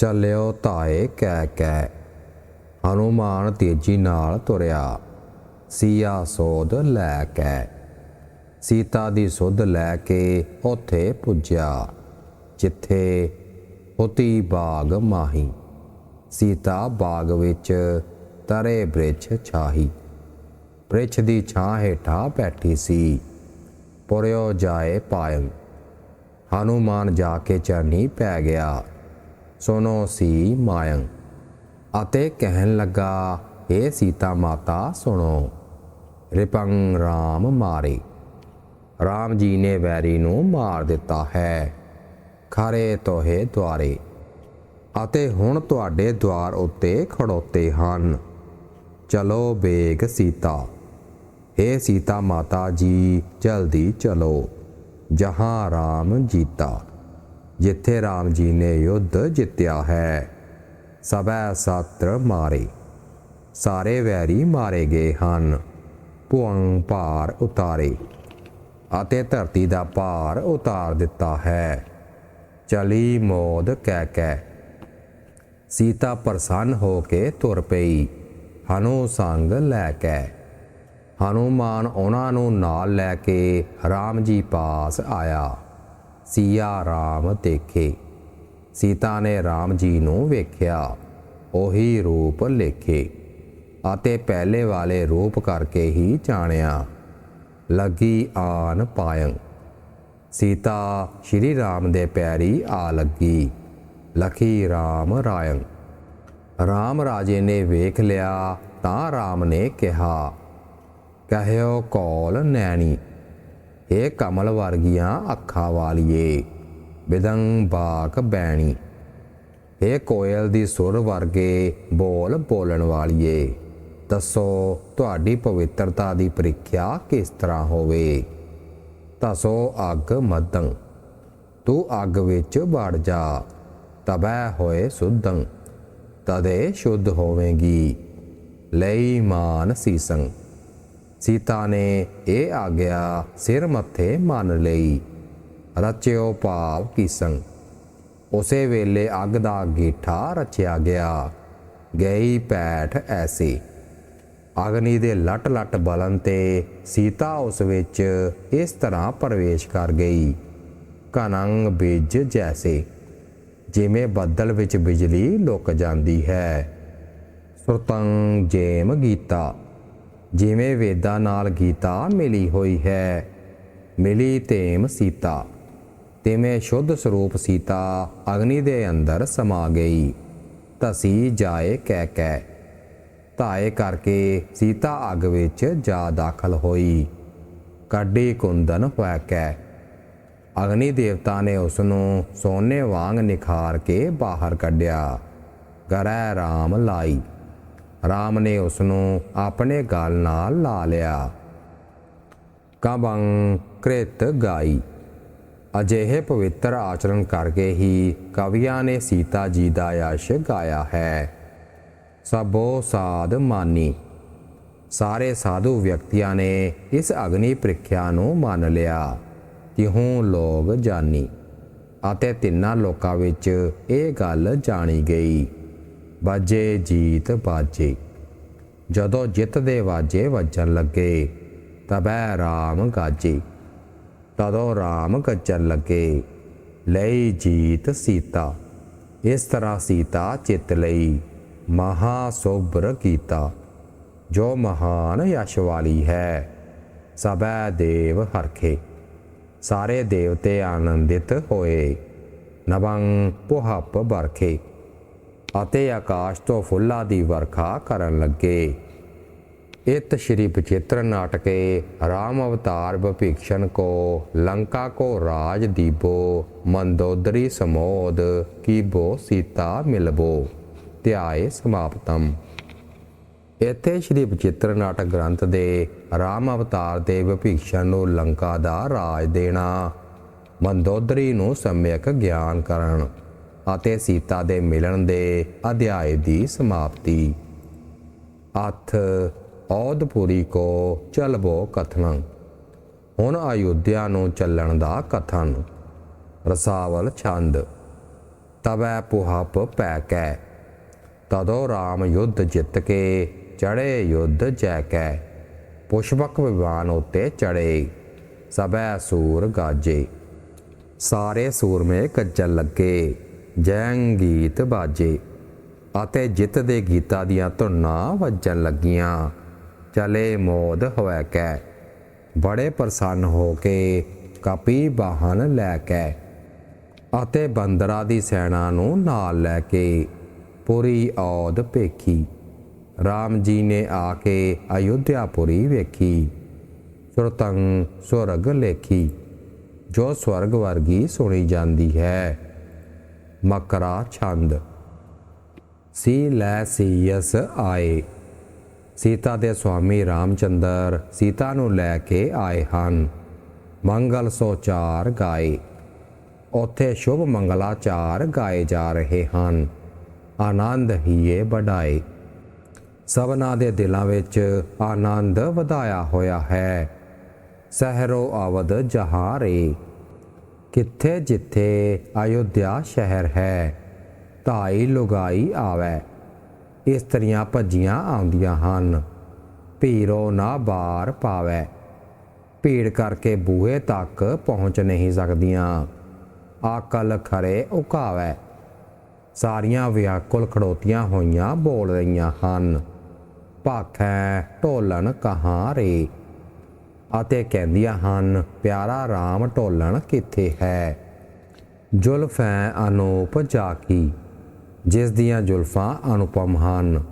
ਚੱਲਿਓ ਧਾਏ ਕਹਿ ਕਹਿ। ਹਨੂਮਾਨ ਤੇਜੀ ਨਾਲ ਤੁਰਿਆ। ਸੀਆ ਸੋਧ ਲੈ ਕੇ। ਸੀਤਾ ਦੀ ਸੁਧ ਲੈ ਕੇ ਉੱਥੇ ਪੁੱਜਿਆ। ਜਿੱਥੇ ਹੋਤੀ ਬਾਗ ਮਾਹੀ। ਸੀਤਾ ਬਾਗ ਵਿੱਚ ਤਰੇ ਬ੍ਰਿਛ ਛਾਹੀ। ਬ੍ਰਿਛ ਦੀ ਛਾਂ ਹੇਠਾਂ ਬੈਠੀ ਸੀ। ਪੁਰਿਓ ਜਾਏ ਪਾਇੰ ਹਨੂਮਾਨ ਜਾ ਕੇ ਚਰਨੀ ਪੈ ਗਿਆ। ਸੁਨੋ ਸੀ ਮਾਇੰ, ਅਤੇ ਕਹਿਣ ਲੱਗਾ ਏ ਸੀਤਾ ਮਾਤਾ, ਸੁਣੋ। ਰਿਪੰਗ ਰਾਮ ਮਾਰੇ। ਰਾਮ ਜੀ ਨੇ ਵੈਰੀ ਨੂੰ ਮਾਰ ਦਿੱਤਾ ਹੈ। ਖਰੇ ਤੋਹੇ ਦੁਆਰੇ। ਅਤੇ ਹੁਣ ਤੁਹਾਡੇ ਦੁਆਰ ਉੱਤੇ ਖੜੋਤੇ ਹਨ। ਚਲੋ ਬੇਗ ਸੀਤਾ। हे ਸੀਤਾ ਮਾਤਾ ਜੀ, ਜਲਦੀ ਚਲੋ। ਜਹਾਂ ਰਾਮ ਜੀਤਾ। ਜਿੱਥੇ ਰਾਮ ਜੀ ਨੇ ਯੁੱਧ ਜਿੱਤਿਆ ਹੈ, ਸਭੈ ਸਾਤਰ ਮਾਰੇ। ਸਾਰੇ ਵੈਰੀ ਮਾਰੇ ਗਏ ਹਨ ਭੁਵੰ ਭਾਰ ਉਤਾਰੇ ਅਤੇ ਧਰਤੀ ਦਾ ਭਾਰ ਉਤਾਰ ਦਿੱਤਾ ਹੈ। ਚਲੀ ਮੋਦ ਕਹਿ ਕਹਿ। ਸੀਤਾ ਪ੍ਰਸੰਨ ਹੋ ਕੇ ਤੁਰ ਪਈ, ਹਨੂ ਸੰਗ ਲੈ ਕੇ ਹਨੂਮਾਨ ਉਹਨਾਂ ਨੂੰ ਨਾਲ ਲੈ ਕੇ ਰਾਮ ਜੀ ਪਾਸ ਆਇਆ। ਸੀਆ ਰਾਮ ਦੇਖੇ। ਸੀਤਾ ਨੇ ਰਾਮ ਜੀ ਨੂੰ ਵੇਖਿਆ, ਉਹੀ ਰੂਪ ਲੇਖੇ ਅਤੇ ਪਹਿਲੇ ਵਾਲੇ ਰੂਪ ਕਰਕੇ ਹੀ ਜਾਣਿਆ। ਲੱਗੀ ਆਨ ਪਾਇੰ ਸੀਤਾ ਸ਼੍ਰੀ ਰਾਮ ਦੇ ਪੈਰੀ ਆ ਲੱਗੀ। ਲਖੀ ਰਾਮ ਰਾਇੰ ਰਾਮ ਰਾਜੇ ਨੇ ਵੇਖ ਲਿਆ ਤਾਂ ਰਾਮ ਨੇ ਕਿਹਾ, ਕਹਿਓ ਕੌਲ ਨੈਣੀ। ਏ ਕਮਲ ਵਰਗੀਆਂ ਅੱਖਾਂ ਵਾਲੀਏ, ਬਿਦੰ ਬਾਕ ਬੈਣੀ। ਏ ਕੋਇਲ ਦੀ ਸੁਰ ਵਰਗੇ ਬੋਲ ਬੋਲਣ ਵਾਲੀਏ, ਦੱਸੋ ਤੁਹਾਡੀ ਪਵਿੱਤਰਤਾ ਦੀ ਪ੍ਰੀਖਿਆ ਕਿਸ ਤਰ੍ਹਾਂ ਹੋਵੇ? ਤਸੋ ਅੱਗ ਮਦੰ ਤੂੰ ਅੱਗ ਵਿੱਚ ਵੜ ਜਾ ਤਬੈ ਹੋਏ ਸੁਧੰ, ਤਦੇ ਸ਼ੁੱਧ ਹੋਵੇਂਗੀ, ਲਈ ਮਾਨ ਸੀਸੰ। ਸੀਤਾ ਨੇ ਇਹ ਆਗਿਆ ਸਿਰ ਮੱਥੇ ਮੰਨ ਲਈ, ਰਚਿਓ ਭਾਵ ਕੀਸੰ। ਉਸੇ ਵੇਲੇ ਅੱਗ ਦਾ ਗੀਠਾ ਰਚਿਆ ਗਿਆ, ਗਈ ਪੈਠ ਐਸੀ। ਅਗਨੀ ਦੇ ਲਟ ਲਟ ਬਲਨ ਤੇ ਸੀਤਾ ਉਸ ਵਿੱਚ ਇਸ ਤਰ੍ਹਾਂ ਪ੍ਰਵੇਸ਼ ਕਰ ਗਈ ਕਨੰਗ ਬਿਜ ਜੈਸੇ, ਜਿਵੇਂ ਬੱਦਲ ਵਿੱਚ ਬਿਜਲੀ ਲੁਕ ਜਾਂਦੀ ਹੈ। ਸੁਰਤੰ ਜੇਮ ਗੀਤਾ। ਜਿਵੇਂ ਵੇਦਾਂ ਨਾਲ ਗੀਤਾ ਮਿਲੀ ਹੋਈ ਹੈ। ਮਿਲੀ ਤੇਮ ਸੀਤਾ, ਤਿਵੇਂ ਸ਼ੁੱਧ ਸਰੂਪ ਸੀਤਾ ਅਗਨੀ ਦੇ ਅੰਦਰ ਸਮਾ ਗਈ। ਤਸੀ ਜਾਏ ਕਹਿ ਕਹਿ, ਧਾਏ ਕਰਕੇ ਸੀਤਾ ਅੱਗ ਵਿੱਚ ਜਾ ਦਾਖਲ ਹੋਈ। ਕੱਢੀ ਕੁੰਦਨ ਹੋਇ ਕੈ ਅਗਨੀ ਦੇਵਤਾ ਨੇ ਉਸ ਨੂੰ ਸੋਨੇ ਵਾਂਗ ਨਿਖਾਰ ਕੇ ਬਾਹਰ ਕੱਢਿਆ। ਗਰੈ ਰਾਮ ਲਾਈ। ਰਾਮ ਨੇ ਉਸ ਨੂੰ ਆਪਣੇ ਗਲ ਨਾਲ ਲਾ ਲਿਆ। ਕਬੰ ਕ੍ਰਿਤ ਗਾਈ। ਅਜਿਹੇ ਪਵਿੱਤਰ ਆਚਰਣ ਕਰਕੇ ਹੀ ਕਵੀਆਂ ਨੇ ਸੀਤਾ ਜੀ ਦਾ ਯਸ਼ ਗਾਇਆ ਹੈ। ਸਭੋ ਸਾਧ ਮਾਨੀ। ਸਾਰੇ ਸਾਧੂ ਵਿਅਕਤੀਆਂ ਨੇ ਇਸ ਅਗਨੀ ਪ੍ਰੀਖਿਆ ਨੂੰ ਮੰਨ ਲਿਆ ਤਿਹੋਂ ਲੋਗ ਜਾਣੀ ਅਤੇ ਤਿੰਨਾਂ ਲੋਕਾਂ ਵਿੱਚ ਇਹ ਗੱਲ ਜਾਣੀ ਗਈ। ਬਾਜੇ ਜੀਤ ਬਾਜੇ। ਜਦੋਂ ਜਿੱਤ ਦੇ ਵਾਜੇ ਵੱਜਣ ਲੱਗੇ, ਤਬੈ ਰਾਮ ਗਾਜੇ। ਤਦੋਂ ਰਾਮ ਗੱਜਣ ਲੱਗੇ, ਲਈ ਜੀਤ ਸੀਤਾ। ਇਸ ਤਰ੍ਹਾਂ ਸੀਤਾ ਚਿੱਤ ਲਈ ਮਹਾ ਸੋਬਰ ਕੀਤਾ। ਜੋ ਮਹਾਨ ਯਸ਼ ਵਾਲੀ ਹੈ, ਸਭੈ ਦੇਵ ਹਰਖੇ। ਸਾਰੇ ਦੇਵਤੇ ਆਨੰਦਿਤ ਹੋਏ, ਨਵੰ ਪੁਹਪ ਬਰਖੇ ਅਤੇ ਆਕਾਸ਼ ਤੋਂ ਫੁੱਲਾਂ ਦੀ ਵਰਖਾ ਕਰਨ ਲੱਗੇ। ਇਤ ਸ਼੍ਰੀ ਬਚਿੱਤਰ ਨਾਟਕੇ ਰਾਮ ਅਵਤਾਰ ਭਿਕਸ਼ਨ ਕੋ, ਲੰਕਾ ਕੋ ਰਾਜ ਦੀਬੋ ਮੰਦੋਦਰੀ ਸਮੋਦ ਕੀਬੋ ਸੀਤਾ ਮਿਲਬੋ। ਧਿਆਏ ਸਮਾਪਤਮ। ਇੱਥੇ ਸ਼੍ਰੀ ਬਚਿੱਤਰ ਨਾਟਕ ਗ੍ਰੰਥ ਦੇ ਰਾਮ ਅਵਤਾਰ ਦੇ ਵਿਭੀਸ਼ਣ ਨੂੰ ਲੰਕਾ ਦਾ ਰਾਜ ਦੇਣਾ, ਮੰਦੋਦਰੀ ਨੂੰ ਸਮਿਅਕ ਗਿਆਨ ਕਰਨ। ਅਤੇ ਸੀਤਾ ਦੇ ਮਿਲਣ ਦੇ ਅਧਿਆਏ ਦੀ ਸਮਾਪਤੀ। ਅਥ ਔਦਪੁਰੀ ਕੋ ਚਲਬੋ ਕਥਨ। ਹੁਣ ਅਯੁੱਧਿਆ ਨੂੰ ਚੱਲਣ ਦਾ ਕਥਨ। ਰਸਾਵਲ ਛੰਦ। ਤਵੈ ਪੁਹਪ ਪੈ ਕੈ। ਤਦੋ ਰਾਮ ਯੁੱਧ ਜਿੱਤ ਕੇ ਚੜੇ ਯੁੱਧ ਜੈ ਕੈ। ਪੁਸ਼ਪਕ ਵਿਵਾਨ ਉਤੇ ਚੜੇ ਸਭੈ ਸੂਰ ਗਾਜੇ। ਸਾਰੇ ਸੂਰਮੇ ਕੱਜਲ ਲੱਗੇ। ਜੈਨ ਗੀਤ ਬਾਜੇ ਅਤੇ ਜਿੱਤ ਦੇ ਗੀਤਾਂ ਦੀਆਂ ਧੁਨਾਂ ਵੱਜਣ ਲੱਗੀਆਂ। ਚਲੇ ਮੋਦ ਹੋਇ ਕੈ, ਬੜੇ ਪ੍ਰਸੰਨ ਹੋ ਕੇ ਕਪੀ ਬਾਹਨ ਲੈ ਕੇ ਅਤੇ ਬੰਦਰਾ ਦੀ ਸੈਨਾ ਨੂੰ ਨਾਲ ਲੈ ਕੇ ਪੁਰੀ ਔਦ ਭੇਖੀ। RAM ਜੀ ਨੇ ਆ ਕੇ ਅਯੁੱਧਿਆਪੁਰੀ ਵੇਖੀ ਸੁਰਤੰ ਸੁਰਗ ਲੇਖੀ, ਜੋ ਸਵਰਗ ਵਰਗੀ ਸੁਣੀ ਜਾਂਦੀ ਹੈ। ਮਕਰਾ ਛੰਦ। ਸੀ ਲੈ ਸੀਯਸ ਆਏ। ਸੀਤਾ ਦੇ ਸੁਆਮੀ ਰਾਮਚੰਦਰ ਸੀਤਾ ਨੂੰ ਲੈ ਕੇ ਆਏ ਹਨ। ਮੰਗਲ ਸੋਚਾਰ ਗਾਏ। ਉੱਥੇ ਸ਼ੁਭ ਮੰਗਲਾਚਾਰ ਗਾਏ ਜਾ ਰਹੇ ਹਨ। ਆਨੰਦ ਹੀਏ ਵਧਾਏ ਸਭਨਾ ਦੇ ਦਿਲਾਂ ਵਿੱਚ ਆਨੰਦ ਵਧਾਇਆ ਹੋਇਆ ਹੈ। ਸਹਿਰੋ ਅਵਦ ਜਹਾਰੇ। ਕਿੱਥੇ ਜਿੱਥੇ ਅਯੁੱਧਿਆ ਸ਼ਹਿਰ ਹੈ, ਧਾਈ ਲੁਗਾਈ ਆਵੇ। ਇਸਤਰੀਆਂ ਭੱਜੀਆਂ ਆਉਂਦੀਆਂ ਹਨ। ਭੀਰੋ ਨਾ ਬਾਰ ਪਾਵੇ। ਭੀੜ ਕਰਕੇ ਬੂਹੇ ਤੱਕ ਪਹੁੰਚ ਨਹੀਂ ਸਕਦੀਆਂ। ਆਕਲ ਖਰੇ ਉਕਾਵੇ। ਸਾਰੀਆਂ ਵਿਆਕੁਲ ਖੜੋਤੀਆਂ ਹੋਈਆਂ ਬੋਲ ਰਹੀਆਂ ਹਨ। ਭਾਖੈ ਢੋਲਣ ਕਹਾਂ ਰੇ। ਅਤੇ ਕਹਿੰਦੀਆਂ ਹਨ, ਪਿਆਰਾ RAM ਢੋਲਣ ਕਿੱਥੇ ਹੈ? ਜ਼ੁਲਫੈਂ ਅਨੂਪ ਜਾਕੀ ਜਿਸ ਦੀਆਂ ਜ਼ੁਲਫਾਂ ਅਨੁਪਮ ਹਨ,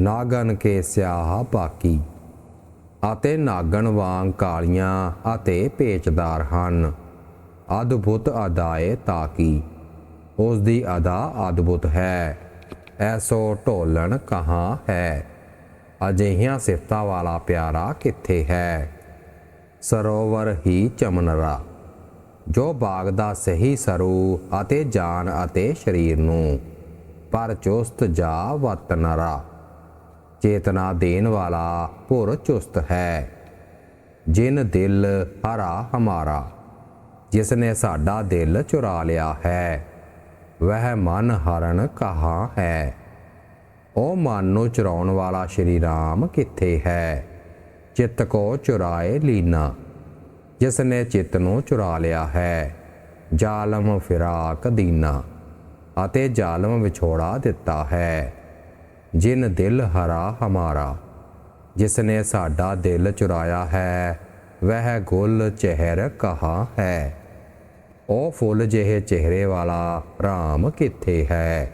ਨਾਗਨ ਕੇ ਸਿਆਹ ਬਾਕੀ। ਅਤੇ ਨਾਗਣ ਵਾਂਗ ਕਾਲੀਆਂ ਅਤੇ ਪੇਚਦਾਰ ਹਨ। ਅਦਭੁਤ ਅਦਾਏ ਤਾਕੀ ਉਸ ਦੀ ਅਦਾ ਅਦਭੁਤ ਹੈ। ਐਸੋ ਢੋਲਣ ਕਹਾਂ ਹੈ? ਅਜਿਹੀਆਂ ਸਿਫਤਾਂ ਵਾਲਾ ਪਿਆਰਾ ਕਿੱਥੇ ਹੈ? ਸਰੋਵਰ ਹੀ ਚਮਨਰਾ ਜੋ ਬਾਗ ਦਾ ਸਹੀ ਸਰੂ ਅਤੇ ਜਾਨ ਅਤੇ ਸਰੀਰ ਨੂੰ, ਪਰ ਚੁਸਤ ਜਾ ਵਤਨਰਾ ਚੇਤਨਾ ਦੇਣ ਵਾਲਾ ਭੁਰ ਚੁਸਤ ਹੈ। ਜਿਨ ਦਿਲ ਹਰਾ ਹਮਾਰਾ ਜਿਸ ਨੇ ਸਾਡਾ ਦਿਲ ਚੁਰਾ ਲਿਆ ਹੈ, ਵਹ ਮਨ ਹਰਨ ਕਹਾ ਹੈ। ਉਹ ਮਨ ਨੂੰ ਚੁਰਾਉਣ ਵਾਲਾ ਸ਼੍ਰੀ ਰਾਮ ਕਿੱਥੇ ਹੈ? ਚਿੱਤ ਕੋ ਚੁਰਾਏ ਲੀਨਾ ਜਿਸ ਨੇ ਚਿੱਤ ਨੂੰ ਚੁਰਾ ਲਿਆ ਹੈ, ਜ਼ਾਲਮ ਫਿਰਾਕ ਦੀਨਾ, ਅਤੇ ਜ਼ਾਲਮ ਵਿਛੋੜਾ ਦਿੱਤਾ ਹੈ। ਜਿਨ ਦਿਲ ਹਰਾ ਹਮਾਰਾ ਜਿਸ ਨੇ ਸਾਡਾ ਦਿਲ ਚੁਰਾਇਆ ਹੈ, ਵਹ ਗੁੱਲ ਚਿਹਰ ਕਹਾ ਹੈ। ਉਹ ਫੁੱਲ ਜਿਹੇ ਚਿਹਰੇ ਵਾਲਾ ਰਾਮ ਕਿੱਥੇ ਹੈ?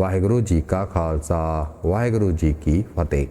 ਵਾਹਿਗੁਰੂ ਜੀ ਕਾ ਖਾਲਸਾ, ਵਾਹਿਗੁਰੂ ਜੀ ਕੀ ਫਤਿਹ।